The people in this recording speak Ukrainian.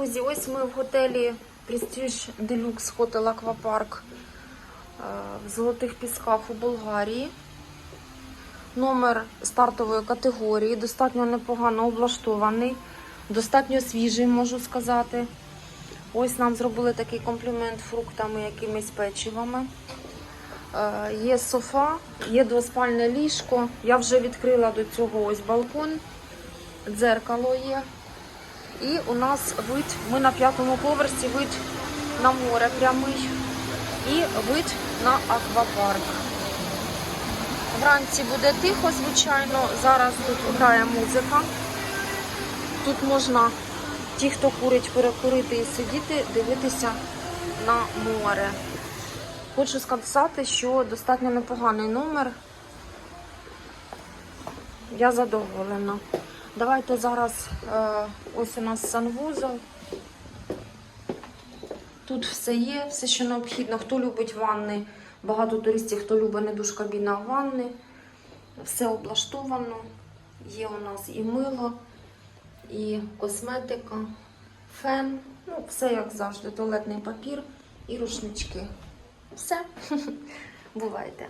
друзі, ось ми в готелі Prestige Deluxe Hotel Aquapark е, в Золотих Пісках у Болгарії. Номер стартової категорії, достатньо непогано облаштований, достатньо свіжий, можу сказати. Ось нам зробили такий комплімент фруктами, якимись печивами. Е, Є софа, є двоспальне ліжко. Я вже відкрила до цього ось балкон, дзеркало є. І у нас вид, ми на п'ятому поверсі, вид на море прямий і вид на аквапарк. Вранці буде тихо, звичайно. Зараз тут грає музика. Тут можна, ті, хто курить, перекурити і сидіти, дивитися на море. Хочу сказати, що достатньо непоганий номер. Я задоволена. Давайте зараз е, ось у нас санвузол. Тут все є, все, що необхідно. Хто любить ванни, багато туристів, хто любить не душ кабіна, ванни. Все облаштовано. Є у нас і мило, і косметика, фен. Ну, все як завжди, туалетний папір і рушнички. Все. Бувайте.